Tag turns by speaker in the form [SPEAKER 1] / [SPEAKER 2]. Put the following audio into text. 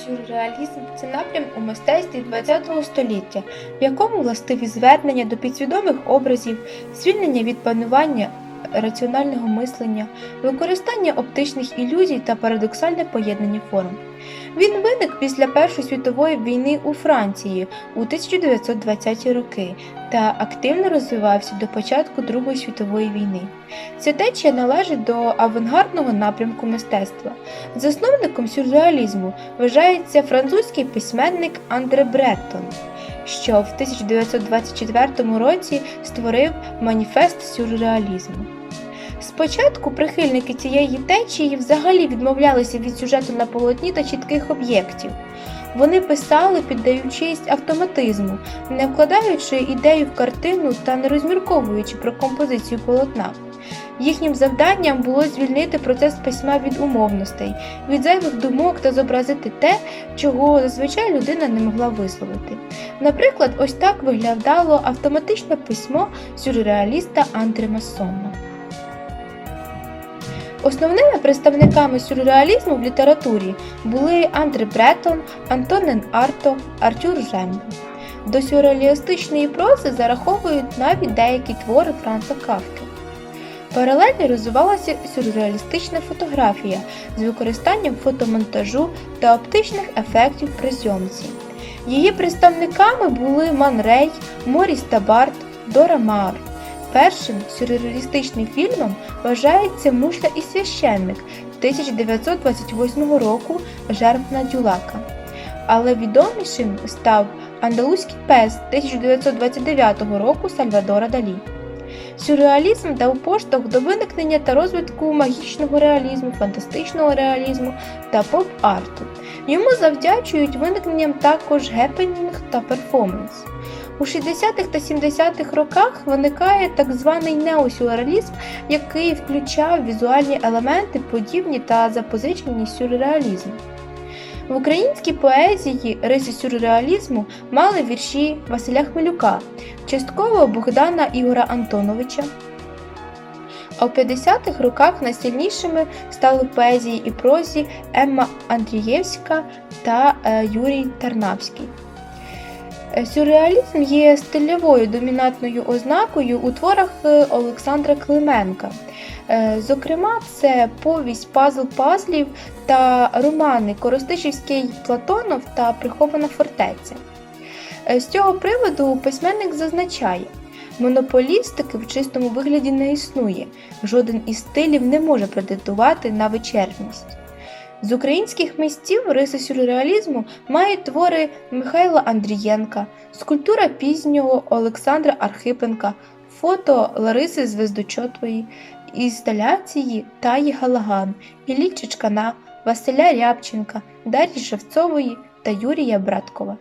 [SPEAKER 1] Сюрреалізм це напрям у мистецтві ХХ століття, в якому властиві звернення до підсвідомих образів, звільнення від панування раціонального мислення, використання оптичних ілюзій та парадоксальне поєднання форм. Він виник після Першої світової війни у Франції у 1920-ті роки та активно розвивався до початку Другої світової війни. Ця течія належить до авангардного напрямку мистецтва. Засновником сюрреалізму вважається французький письменник Андре Бреттон, що в 1924 році створив маніфест сюрреалізму. Спочатку прихильники цієї течії взагалі відмовлялися від сюжету на полотні та чітких об'єктів. Вони писали, піддаючись автоматизму, не вкладаючи ідею в картину та не розмірковуючи про композицію полотна. Їхнім завданням було звільнити процес письма від умовностей, від зайвих думок та зобразити те, чого зазвичай людина не могла висловити. Наприклад, ось так виглядало автоматичне письмо сюрреаліста Андре Массона. Основними представниками сюрреалізму в літературі були Андре Бретон, Антонен Арто, Артюр Жембо. До сюрреалістичної прози зараховують навіть деякі твори Франца Кавки. Паралельно розвивалася сюрреалістична фотографія з використанням фотомонтажу та оптичних ефектів при зйомці. Її представниками були Ман Рей, Моріс Табарт, Дора Maar. Першим сюрреалістичним фільмом вважається Мушля і священник 1928 року Жермна Дюлака. Але відомішим став Андалузький пес 1929 року Сальвадора Далі. Сюрреалізм дав поштовх до виникнення та розвитку магічного реалізму, фантастичного реалізму та поп-арту. Йому завдячують виникненням також гепенінг та перформанс. У 60-х та 70-х роках виникає так званий неосюрреалізм, який включав візуальні елементи, подібні та запозичені сюрреалізму. В українській поезії риси сюрреалізму мали вірші Василя Хмелюка, частково Богдана Ігора Антоновича. А в 50-х роках найсильнішими стали в поезії і прозі Емма Андрієвська та е, Юрій Тарнавський. Е, Сюрреалізм є стильовою домінантною ознакою у творах е, Олександра Клименка. Зокрема, це повість Пазл пазлів та романи Коростишівський Платонов та Прихована фортеця. З цього приводу письменник зазначає, монополістики в чистому вигляді не існує, жоден із стилів не може претендувати на вичерпність. З українських митців риси сюрреалізму мають твори Михайла Андрієнка, скульптура пізнього Олександра Архипенка, фото Лариси Звездочотової, інсталяції Таї Галаган, Іллі Чичкана, Василя Рябченка, Дар'ї Шевцової та Юрія Браткова.